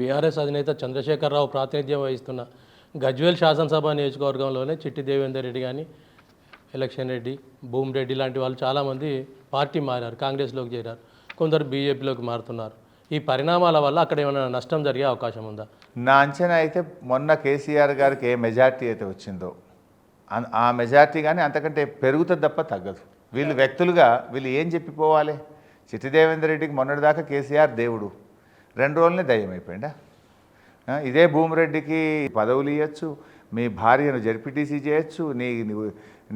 BRS అధినేత చంద్రశేఖరరావు ప్రాతినిధ్యం వహిస్తున్న గజ్వేల్ శాసనసభ నియోజకవర్గంలోనే చిట్టి దేవేందర్ రెడ్డి కానీ ఎలక్షన్ రెడ్డి భూమ్ రెడ్డి లాంటి వాళ్ళు చాలామంది పార్టీ మారారు కాంగ్రెస్లోకి చేరారు. కొందరు బీజేపీలోకి మారుతున్నారు. ఈ పరిణామాల వల్ల అక్కడ ఏమైనా నష్టం జరిగే అవకాశం ఉందా? నా అంచనా అయితే మొన్న కేసీఆర్ గారికి ఏ మెజార్టీ అయితే వచ్చిందో ఆ మెజార్టీ కానీ అంతకంటే పెరుగుతుంది తప్ప తగ్గదు. వీళ్ళు వ్యక్తులుగా వీళ్ళు ఏం చెప్పిపోవాలి? చిట్టి దేవేందర్ రెడ్డికి మొన్నటిదాకా కేసీఆర్ దేవుడు. రెండు రోజులనే దయ్యం అయిపోయిందా? ఇదే భూమిరెడ్డికి పదవులు ఇవ్వచ్చు మీ భార్యను జడ్పీటీసీ చేయొచ్చు నీ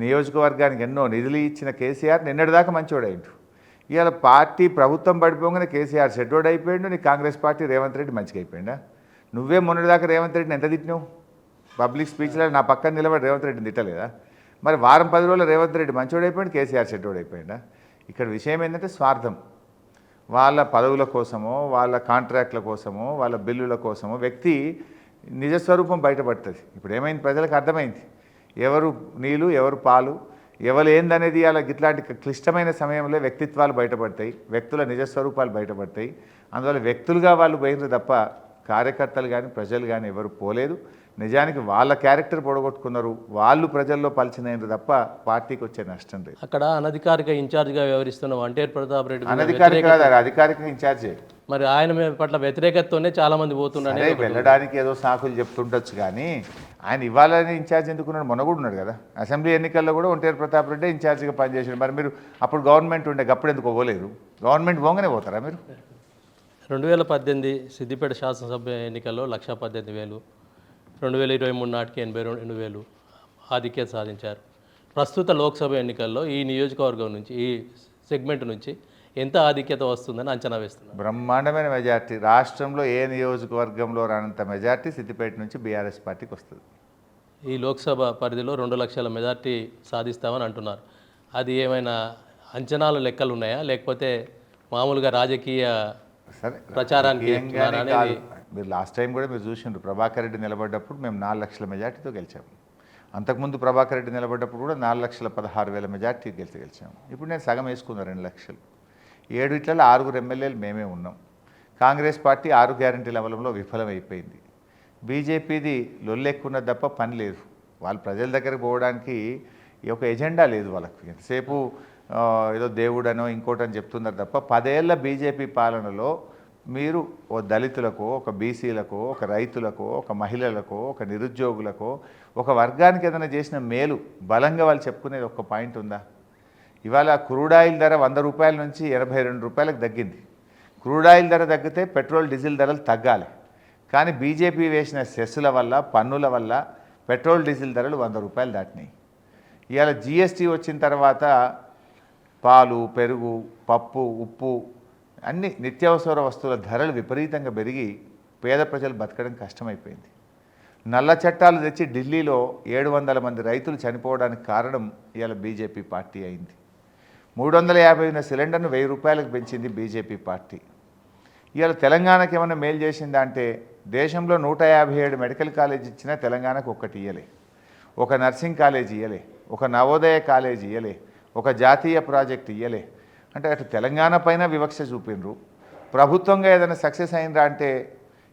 నియోజకవర్గానికి ఎన్నో నిధులు ఇచ్చిన కేసీఆర్ నిన్నటిదాకా మంచోడైండు ఇవాళ పార్టీ ప్రభుత్వం పడిపోగానే కేసీఆర్ షెడ్యూడ్ అయిపోయిండు నీ కాంగ్రెస్ పార్టీ రేవంత్ రెడ్డి మంచిగా అయిపోయిందా నువ్వే మొన్నటిదాకా రేవంత్ రెడ్డిని ఎంత తిట్టినావు? పబ్లిక్ స్పీచ్లో నా పక్కన నిలబడి రేవంత్ రెడ్డిని తిట్టలేదా? మరి వారం పది రోజులు రేవంత్ రెడ్డి మంచోడు కేసీఆర్ షెడ్యూడ్ అయిపోయిందా ఇక్కడ విషయం ఏంటంటే స్వార్థం. వాళ్ళ పదవుల కోసమో వాళ్ళ కాంట్రాక్ట్ల కోసమో వాళ్ళ బిల్లుల కోసమో వ్యక్తి నిజస్వరూపం బయటపడుతుంది. ఇప్పుడు ఏమైంది ప్రజలకు అర్థమైంది. ఎవరు నీళ్ళు ఎవరు పాలు ఎవరు ఏందనేది అలా ఇట్లాంటి క్లిష్టమైన సమయంలో వ్యక్తిత్వాలు బయటపడతాయి వ్యక్తుల నిజస్వరూపాలు బయటపడతాయి. అందువల్ల వ్యక్తులుగా వాళ్ళు పోయినారు తప్ప కార్యకర్తలు కానీ ప్రజలు కానీ ఎవరు పోలేదు. నిజానికి వాళ్ళ క్యారెక్టర్ పొడగొట్టుకున్నారు. వాళ్ళు ప్రజల్లో పలిచినైనారు తప్ప పార్టీకి వచ్చే నష్టం లేదు. అక్కడ అనధికారిక ఇన్ఛార్జ్గా వ్యవహరిస్తున్న. వంటేరు ప్రతాప్ రెడ్డి అనధికారిక కాదు అధికారిక ఇన్ఛార్జే. మరి ఆయన పట్ల వ్యతిరేకతతోనే చాలా మంది పోతున్నారు వెళ్ళడానికి ఏదో సాకులు చెప్తుండొచ్చు కానీ ఆయన ఇవ్వాలని ఇన్ఛార్జ్ ఎందుకున్నాడు? మొన్న కూడా ఉన్నాడు కదా. అసెంబ్లీ ఎన్నికల్లో కూడా ఒంటేరు ప్రతాప్ రెడ్డి ఇన్ఛార్జిగా పనిచేసాడు మరి మీరు అప్పుడు గవర్నమెంట్ ఉండే అప్పుడు ఎందుకు పోలేదు? గవర్నమెంట్ పోగానే పోతారా మీరు? రెండు వేల పద్దెనిమిది సిద్దిపేట శాసనసభ ఎన్నికల్లో లక్ష పద్దెనిమిది వేలు రెండు వేల ఇరవై మూడు నాటికి ఎనభై రెండు వేలు ఆధిక్యత సాధించారు. ప్రస్తుత లోక్సభ ఎన్నికల్లో ఈ నియోజకవర్గం నుంచి ఈ సెగ్మెంట్ నుంచి ఎంత ఆధిక్యత వస్తుందని అంచనా వేస్తున్నారు. బ్రహ్మాండమైన మెజార్టీ. రాష్ట్రంలో ఏ నియోజకవర్గంలో రానంత మెజార్టీ సిద్దిపేట నుంచి బీఆర్ఎస్ పార్టీకి వస్తుంది. ఈ లోక్సభ పరిధిలో రెండు లక్షల మెజార్టీ సాధిస్తామని అంటున్నారు. అది ఏమైనా అంచనాల లెక్కలు ఉన్నాయా లేకపోతే మామూలుగా రాజకీయ ప్రచారానికి మీరు లాస్ట్ టైం కూడా మీరు చూసిండ్రు. ప్రభాకర్ రెడ్డి నిలబడ్డప్పుడు మేము నాలుగు లక్షల మెజార్టీతో గెలిచాము. అంతకుముందు ప్రభాకర్ రెడ్డి నిలబడ్డప్పుడు కూడా నాలుగు లక్షల పదహారు వేల మెజార్టీ గెలిచి గెలిచాము. ఇప్పుడు నేను సగం వేసుకున్నాను రెండు లక్షలు. ఏడు ఇట్లలో ఆరుగురు ఎమ్మెల్యేలు మేమే ఉన్నాం. కాంగ్రెస్ పార్టీ ఆరు గ్యారంటీల అమలంలో విఫలమైపోయింది. బీజేపీది లొల్లెక్కున్నది తప్ప పని లేదు. వాళ్ళు ప్రజల దగ్గరికి పోవడానికి ఈ ఒక ఎజెండా లేదు వాళ్ళకి. ఎంతసేపు ఏదో దేవుడనో ఇంకోటని చెప్తున్నారు తప్ప పదేళ్ళ బీజేపీ పాలనలో మీరు ఓ దళితులకో ఒక బీసీలకో ఒక రైతులకో ఒక మహిళలకో ఒక నిరుద్యోగులకో ఒక వర్గానికి ఏదైనా చేసిన మేలు బలంగా వాళ్ళు చెప్పుకునేది ఒక పాయింట్ ఉందా? ఇవాళ క్రూడ్ ఆయిల్ ధర వంద రూపాయల నుంచి ఎనభై రెండు రూపాయలకు తగ్గింది. క్రూడ్ ఆయిల్ ధర తగ్గితే పెట్రోల్ డీజిల్ ధరలు తగ్గాలి. కానీ బీజేపీ వేసిన సెస్సుల వల్ల పన్నుల వల్ల పెట్రోల్ డీజిల్ ధరలు వంద రూపాయలు దాటినాయి. ఇవాళ జిఎస్టీ వచ్చిన తర్వాత పాలు పెరుగు పప్పు ఉప్పు అన్ని నిత్యావసర వస్తువుల ధరలు విపరీతంగా పెరిగి పేద ప్రజలు బతకడం కష్టమైపోయింది. నల్ల చట్టాలు తెచ్చి ఢిల్లీలో ఏడు వందల మంది రైతులు చనిపోవడానికి కారణం ఇవాళ బీజేపీ పార్టీ అయింది. మూడు వందల యాభై ఉన్న సిలిండర్ను వెయ్యి రూపాయలకు పెంచింది బీజేపీ పార్టీ. ఇవాళ తెలంగాణకి ఏమైనా మేలు చేసిందా అంటే దేశంలో నూట యాభై ఏడు మెడికల్ కాలేజ్ ఇచ్చినా తెలంగాణకు ఒక్కటి ఇయ్యలే. ఒక నర్సింగ్ కాలేజ్ ఇయ్యలే. ఒక నవోదయ కాలేజ్ ఇయ్యలే. ఒక జాతీయ ప్రాజెక్ట్ ఇయ్యలే. అంటే అటు తెలంగాణ పైన వివక్ష చూపిండ్రు. ప్రభుత్వంగా ఏదైనా సక్సెస్ అయిందా అంటే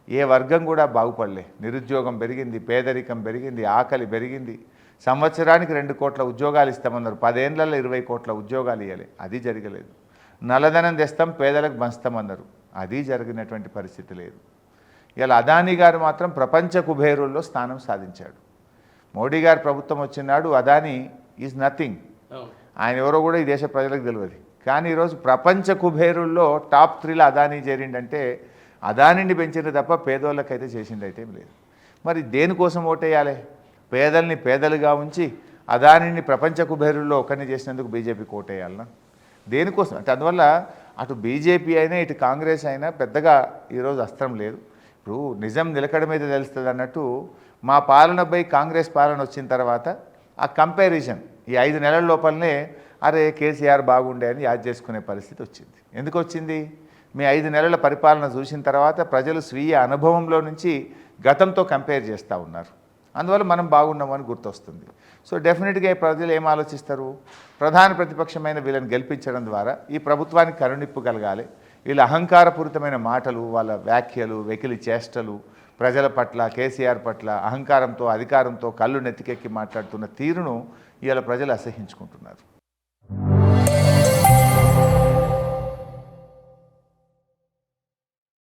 ఏ వర్గం కూడా బాగుపడలే. నిరుద్యోగం పెరిగింది పేదరికం పెరిగింది ఆకలి పెరిగింది. సంవత్సరానికి రెండు కోట్ల ఉద్యోగాలు ఇస్తామన్నారు. పదేళ్ళలో ఇరవై కోట్ల ఉద్యోగాలు ఇవ్వలే అది జరగలేదు. నల్లధనం తెస్తాం పేదలకు పంచుతామన్నారు. అది జరిగినటువంటి పరిస్థితి లేదు. ఇలా అదానీ గారు మాత్రం ప్రపంచ కుబేరుల్లో స్థానం సాధించాడు. మోడీ గారు ప్రభుత్వం వచ్చినాడు అదానీ ఈజ్ నథింగ్. ఆయన ఎవరో కూడా ఈ దేశ ప్రజలకు తెలియదు. కానీ ఈరోజు ప్రపంచ కుబేరుల్లో టాప్ త్రీలో అదానీ చేరిండంటే అదానిని పెంచింది తప్ప పేదోళ్ళకైతే చేసింది అయితే లేదు. మరి దేనికోసం ఓటేయాలి? పేదల్ని పేదలుగా ఉంచి అదానిని ప్రపంచ కుబేరుల్లో ఒకరిని చేసినందుకు బీజేపీకి ఓటేయాలనా? దేనికోసం? అంటే అందువల్ల అటు బీజేపీ అయినా ఇటు కాంగ్రెస్ అయినా పెద్దగా ఈరోజు అస్త్రం లేదు. ఇప్పుడు నిజం నిలకడ మీద తెలుస్తుంది అన్నట్టు మా పాలనపై కాంగ్రెస్ పాలన వచ్చిన తర్వాత ఆ కంపారిజన్ ఈ ఐదు నెలల లోపలనే అరే కేసీఆర్ బాగుండే అని యాద్ చేసుకునే పరిస్థితి వచ్చింది. ఎందుకు వచ్చింది? మీ ఐదు నెలల పరిపాలన చూసిన తర్వాత ప్రజలు స్వీయ అనుభవంలో నుంచి గతంతో కంపేర్ చేస్తూ ఉన్నారు. అందువల్ల మనం బాగున్నామని గుర్తొస్తుంది. సో డెఫినెట్గా ఈ ప్రజలు ఏం ఆలోచిస్తారు? ప్రధాన ప్రతిపక్షమైన వీళ్ళని గెలిపించడం ద్వారా ఈ ప్రభుత్వానికి కరుణిప్పు కలగాలి. వీళ్ళ అహంకారపూరితమైన మాటలు వాళ్ళ వ్యాఖ్యలు వెకిలి చేష్టలు ప్రజల పట్ల కేసీఆర్ పట్ల అహంకారంతో అధికారంతో కళ్ళు నెత్తికెక్కి మాట్లాడుతున్న తీరును ఇవాళ ప్రజలు అసహించుకుంటున్నారు.